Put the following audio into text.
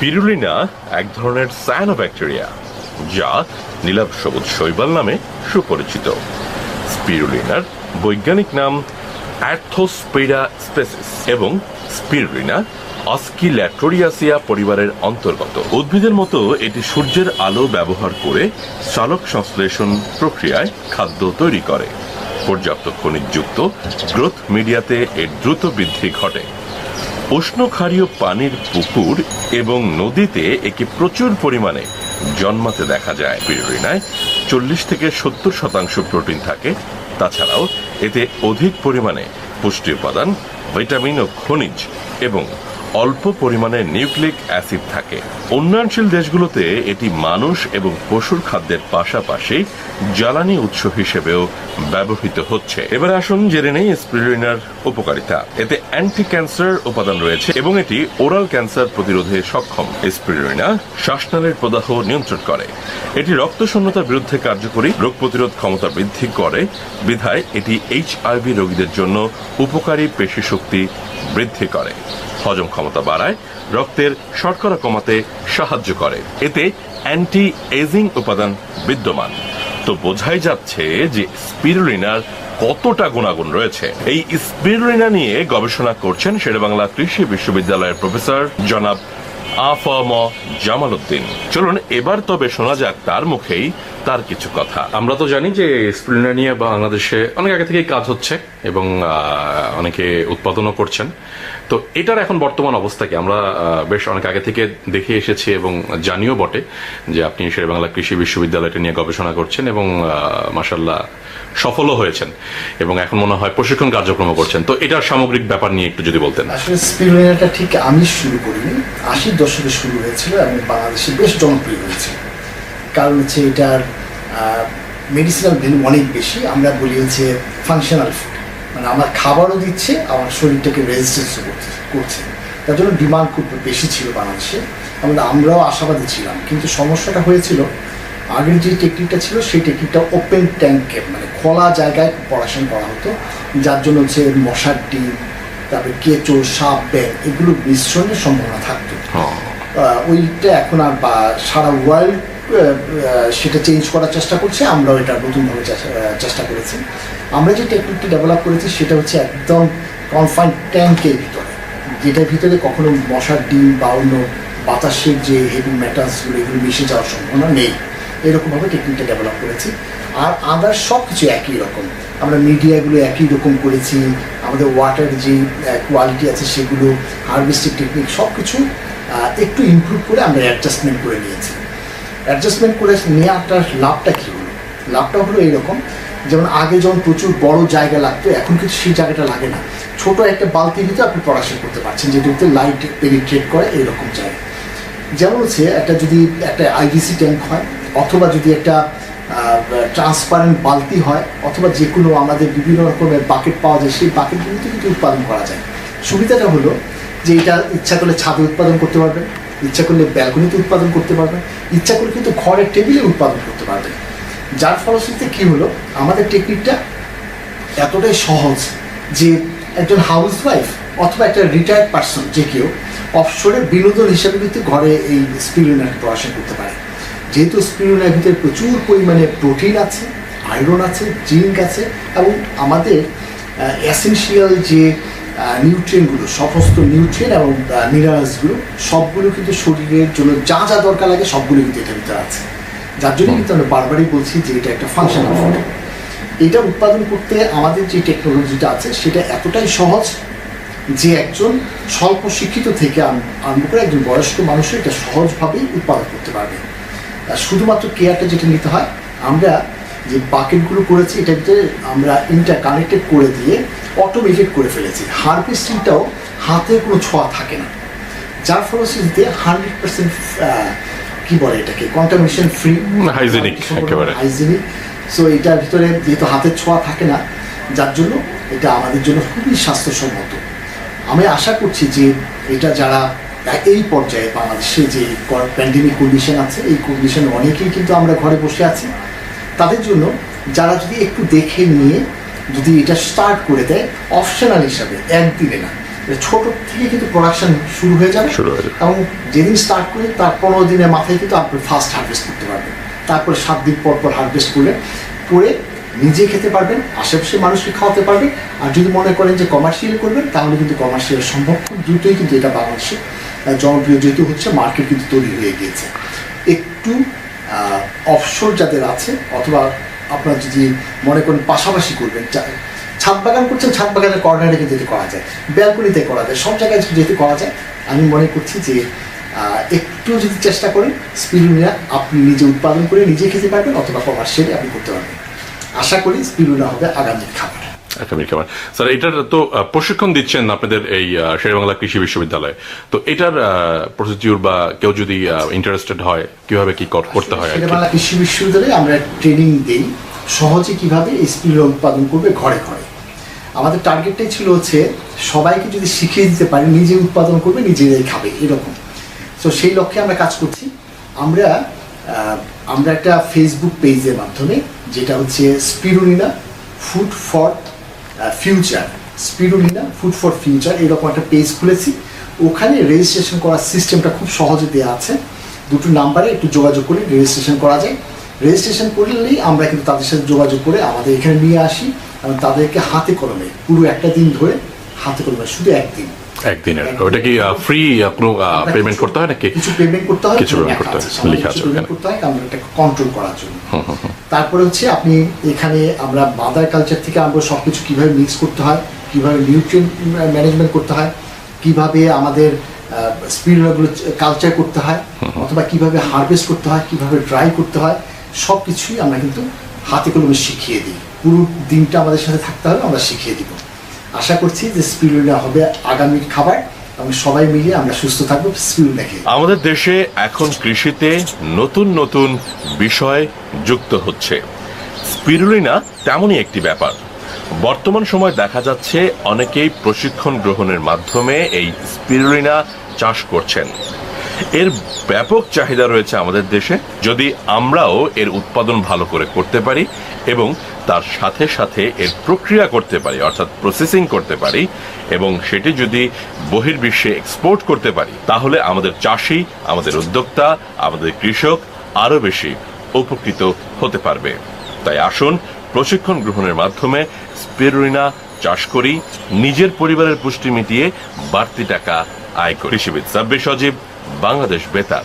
Spirulina এক ধরনের cyanobacteria, যা নীলাভ সবুজ শৈবাল নামে সুপরিচিত। স্পিরুলিনার বৈজ্ঞানিক নাম অ্যাথোস্পেরা স্পেসিস এবং স্পিরুলিনা অস্কিল্যাটোরিয়াসিয়া পরিবারের অন্তর্গত। উদ্ভিদের মতো এটি সূর্যের আলো ব্যবহার করে চালক সংশ্লেষণ প্রক্রিয়ায় খাদ্য তৈরি করে। পর্যাপ্ত খনিজযুক্ত গ্রোথ মিডিয়াতে এর দ্রুত বৃদ্ধি ঘটে। উষ্ণক্ষারীয় পানির পুকুর এবং নদীতে একে প্রচুর পরিমাণে জন্মাতে দেখা যায়। পিরুলিনায় চল্লিশ থেকে সত্তর শতাংশ প্রোটিন থাকে। তাছাড়াও এতে অধিক পরিমাণে পুষ্টি উপাদান, ভিটামিন ও খনিজ এবং অল্প পরিমাণে নিউক্লিক অ্যাসিড থাকে। উন্নয়নশীল দেশগুলোতে এটি মানুষ এবং পশুর খাদ্যের পাশাপাশি জ্বালানি উৎস হিসেবেও ব্যবহৃত হচ্ছে। এবার আসুন জেনে নেই স্পিরুলিনার উপকারিতা। এতে অ্যান্টি ক্যান্সার উপাদান রয়েছে এবং এটি ওরাল ক্যান্সার প্রতিরোধে সক্ষম। স্পিরুলিনা শ্বাসনালীর প্রদাহ নিয়ন্ত্রণ করে। এটি রক্ত শূন্যতার বিরুদ্ধে কার্যকরী, রোগ প্রতিরোধ ক্ষমতা বৃদ্ধি করে। বিধায় এটি এইচআইভি রোগীদের জন্য উপকারী পেশি শক্তি বৃদ্ধি করে। হজম ক্ষমতা বাড়ায়, রক্তের শর্করা কমাতে সাহায্য করে। এতে অ্যান্টি এজিং উপাদান বিদ্যমান। তো বোঝাই যাচ্ছে যে স্পিরুলিনার কতটা গুণাগুণ রয়েছে। এই স্পিরুলিনা নিয়ে গবেষণা করছেন শেরেবাংলা কৃষি বিশ্ববিদ্যালয়ের প্রফেসর জনাব আফম জামাল উদ্দিন চলুন এবার তবে শোনা যাক তার মুখেই তার কিছু কথা। আমরা তো জানি যে স্প্লিনা নিয়ে বাংলাদেশে অনেক আগে থেকেই কাজ হচ্ছে এবং অনেকে উৎপাদনও করছেন। তো এটার এখন বর্তমান অবস্থা কি? আমরা বেশ অনেক আগে থেকে দেখে এসেছি এবং জানিও বটে যে আপনি বাংলা কৃষি বিশ্ববিদ্যালয়টা নিয়ে গবেষণা করছেন এবং মাসাল্লাহ সফলও হয়েছেন এবং এখন মনে হয় প্রশিক্ষণ কার্যক্রম করছেন। তো এটার সামগ্রিক ব্যাপার নিয়ে একটু যদি বলতেন। আসলে ঠিক আমি শুরু করিনি। আশির দশকে শুরু হয়েছিল এবং বাংলাদেশে বেশ জনপ্রিয় হয়েছে। কারণ হচ্ছে এটার মেডিসিনাল ভ্যালু অনেক বেশি। আমরা বলি হচ্ছে ফাংশনাল ফুড মানে আমার খাবারও দিচ্ছে আমার শরীরটাকে রেজিস্ট্যান্সও করছে করছে। তার জন্য ডিমান্ড খুব বেশি ছিল বাংলাদেশে। আমরা আমরাও আশাবাদী ছিলাম। কিন্তু সমস্যাটা হয়েছিল আগের যে টেকনিকটা ছিল সেই টেকনিকটা ওপেন ট্যাঙ্কে মানে খোলা জায়গায় পড়াশোনা করা হতো। যার জন্য হচ্ছে মশার ডিম তারপরে কেঁচো সাপ ব্যাগ এগুলো মিশ্রণের সম্ভাবনা থাকতো। ওইটা এখন আর বা সারা ওয়ার্ল্ড সেটা চেঞ্জ করার চেষ্টা করছে, আমরাও এটা নতুনভাবে চেষ্টা- করেছি। আমরা যে টেকনিকটি ডেভেলপ করেছি, সেটা হচ্ছে একদম কনফাইন ট্যাঙ্কের ভিতরে, যেটার ভিতরে কখনো মশার ডিম বা অন্য বাতাসের যে হেভি মেটালসগুলো এগুলো মিশে যাওয়ার সম্ভাবনা নেই। এরকমভাবে টেকনিকটা ডেভেলপ করেছি। আর আদার্স সব কিছু একই রকম। আমরা মিডিয়াগুলো একই রকম করেছি। আমাদের ওয়াটার যে কোয়ালিটি আছে, সেগুলো হারভেস্টিং টেকনিক সব কিছু একটু ইমপ্রুভ করে আমরা অ্যাডজাস্টমেন্ট করে নিয়েছি। অ্যাডজাস্টমেন্ট করে নেওয়াটার লাভটা কী? হলো লাভটা হলো এইরকম যেমন আগে যখন প্রচুর বড় জায়গা লাগতো, এখন কিন্তু সেই জায়গাটা লাগে না। ছোট একটা বালতির ভিতরে আপনি পড়াশোনা করতে পারছেন যেটাতে লাইট পেনিট্রেট করে এইরকম জায়গা। যেমন হচ্ছে একটা যদি একটা আইভিসি ট্যাঙ্ক হয়, অথবা যদি একটা ট্রান্সপারেন্ট বালতি হয়, অথবা যে কোনো আমাদের বিভিন্ন রকমের বাকেট পাওয়া যায়, সেই বাকেটগুলিতে কিন্তু উৎপাদন করা যায়। সুবিধাটা হলো যে এটা ইচ্ছা করলে ছাদে উৎপাদন করতে পারবেন। ইচ্ছা করলে ব্যালকনিতে উৎপাদন করতে পারবেন ইচ্ছা করলে কিন্তু ঘরের টেবিলে উৎপাদন করতে পারবেন যার ফলশ্রুতিতে কী হলো? আমাদের টেকনিকটা এতটাই সহজ যে একজন হাউস ওয়াইফ অথবা একটা রিটায়ার্ড পার্সন যে কেউ অবসরে বিনোদন হিসাবে কিন্তু ঘরে এই স্পিরুলিনাকে পড়াশোনা করতে পারে। যেহেতু স্পিরুলিনার ভিতরে প্রচুর পরিমাণে প্রোটিন আছে আয়রন আছে জিঙ্ক আছে এবং আমাদের অ্যাসেন্সিয়াল যে নিউট্রিয়েন্টগুলো সমস্ত নিউট্রিয়েন্ট এবং মিনারেলসগুলো সবগুলো কিন্তু শরীরের জন্য যা যা দরকার লাগে সবগুলো কিন্তু এটার ভিতরে আছে। যার জন্য কিন্তু আমরা বারবারই বলছি যে এটা একটা ফাংশনাল ফুড এটা উৎপাদন করতে আমাদের যে টেকনোলজিটা আছে, সেটা এতটাই সহজ যে একজন স্বল্প শিক্ষিত থেকে আরম্ভ করে একজন বয়স্ক মানুষও এটা সহজভাবেই উৎপাদন করতে পারবে। শুধুমাত্র কেয়ারটা যেটা নিতে হয়, আমরা যে বাকেটগুলো করেছি এটা ভিতরে আমরা ইন্টার কানেক্টেড করে দিয়ে অটোমেটেড করে ফেলেছি। হারভেস্টিংটাও হাতে কোনো ছোঁয়া থাকে না। যার ফলশ্রুতিতে হান্ড্রেড পার্সেন্ট কি বলে এটাকে? কন্টামিনেশন ফ্রি একেবারে। হাইজিনিক সো এটার ভিতরে যেহেতু হাতের ছোঁয়া থাকে না যার জন্য এটা আমাদের জন্য খুবই স্বাস্থ্যসম্মত। আমি আশা করছি যে এটা যারা এই পর্যায়ে বাংলাদেশে যে প্যান্ডেমিক কন্ডিশন আছে এই কন্ডিশনে অনেকেই কিন্তু আমরা ঘরে বসে আছি। তাদের জন্য যারা যদি একটু দেখে নিয়ে যদি এটা স্টার্ট করে দেয় অপশনাল হিসাবে একদিনে না। ছোট থেকে কিন্তু প্রোডাকশন শুরু হয়ে যাবে। শুরু হয়ে যাবে। এবং যেদিন স্টার্ট করি তার পনেরো দিনের মাথায় কিন্তু আপনি ফার্স্ট হারভেস্ট করতে পারবেন। তারপরে সাত দিন পর পর হারভেস্ট করলে করে নিজে খেতে পারবেন আশেপাশে মানুষকে খাওয়াতে পারবেন। আর যদি মনে করেন যে কমার্শিয়াল করবেন তাহলে কিন্তু কমার্শিয়াল সম্ভব খুব দ্রুতই কিন্তু এটা বাংলাদেশে জনপ্রিয় যেহেতু হচ্ছে মার্কেট কিন্তু তৈরি হয়ে গিয়েছে। একটু অফশোর যাদের আছে অথবা আপনার যদি মনে করেন পাশাপাশি করবেন ছাদ বাগান করছেন, ছাদ বাগানের কর্নারে কিন্তু করা যায়, ব্যালকনিতে করা যায়, সব জায়গায় যেহেতু করা যায়। আমি মনে করছি যে একটু যদি চেষ্টা করেন স্পিরুনিয়া আপনি নিজে উৎপাদন করে নিজে খেতে পারবেন অথবা কমার্শিয়ালি আপনি করতে পারবেন। আশা করি স্পিরুনিয়া হবে আগামীর খাবার। আগামী খাবার স্যার এটার তো প্রশিক্ষণ দিচ্ছেন আপনাদের এই শেরবাংলা কৃষি বিশ্ববিদ্যালয়ে। তো এটার প্রসিডিউর বা কেউ যদি ইন্টারেস্টেড হয়, কীভাবে কি কর- করতে হয় আর কি? বাংলা কৃষি বিশ্ববিদ্যালয়ে আমরা ট্রেনিং দেই, সহজে কীভাবে স্পিরুলিনা উৎপাদন করবে ঘরে ঘরে। আমাদের টার্গেটটাই ছিল হচ্ছে, সবাইকে যদি শিখিয়ে দিতে পারি, নিজে উৎপাদন করবে, নিজেরাই খাবে, এরকম। তো সেই লক্ষ্যে আমরা কাজ করছি। আমরা আমরা একটা ফেসবুক পেজের মাধ্যমে, যেটা হচ্ছে spirulina food for future spirulina food for future এরকম একটা পেজ খুলেছি। ওখানে রেজিস্ট্রেশন করার সিস্টেমটা খুব সহজে দেওয়া আছে। দুটো নাম্বারে একটু যোগাযোগ করে রেজিস্ট্রেশন করা যায়। রেজিস্ট্রেশন করলেই আমরা কিন্তু তাদের সাথে যোগাযোগ করে আমাদের এখানে নিয়ে আসি এবং তাদেরকে হাতে কলমে, পুরো একটা দিন ধরে হাতে কলমে, শুধু একদিন। একদিনের। ওটা কি ফ্রি কোনো পেমেন্ট করতে হয় নাকি? কিছু পেমেন্ট করতে হয় কিছু payment করতে হয়, লেখা আছে কিছু ওখানে। করতে হয় কারণ এটাকে কন্ট্রোল করার জন্য। তারপরে হচ্ছে আপনি এখানে আমরা মাদার কালচার থেকে আমরা সবকিছু কীভাবে মিক্স করতে হয় কীভাবে নিউট্রিয়েন্ট ম্যানেজমেন্ট করতে হয় কীভাবে আমাদের স্পিরিটগুলো কালচার করতে হয় অথবা কীভাবে হারভেস্ট করতে হয় কীভাবে ড্রাই করতে হয় সব কিছুই আমরা কিন্তু হাতে কলমে শিখিয়ে দিই। পুরো দিনটা আমাদের সাথে থাকতে হবে আমরা শিখিয়ে দিব। আশা করছি যে স্পিরুলিনা হবে আগামীর খাবার এবং সবাই মিলে আমরা সুস্থ থাকব স্পিরুলিনা খেয়ে আমাদের দেশে এখন কৃষিতে নতুন নতুন বিষয় যুক্ত হচ্ছে। স্পিরুলিনা তেমনই একটি ব্যাপার। বর্তমান সময় দেখা যাচ্ছে অনেকেই প্রশিক্ষণ গ্রহণের মাধ্যমে এই স্পিরুলিনা চাষ করছেন। এর ব্যাপক চাহিদা রয়েছে আমাদের দেশে। যদি আমরাও এর উৎপাদন ভালো করে করতে পারি এবং তার সাথে সাথে এর প্রক্রিয়া করতে পারি, অর্থাৎ প্রসেসিং করতে পারি, এবং সেটি যদি বহির্বিশ্বে এক্সপোর্ট করতে পারি, তাহলে আমাদের চাষি, আমাদের উদ্যোক্তা, আমাদের কৃষক আরও বেশি উপকৃত হতে পারবে। তাই আসুন প্রশিক্ষণ গ্রহণের মাধ্যমে স্পিরুলিনা চাষ করি, নিজের পরিবারের পুষ্টি মিটিয়ে বাড়তি টাকা আয় করি। কৃষিবিদ সজীব, বাংলাদেশ বেতার।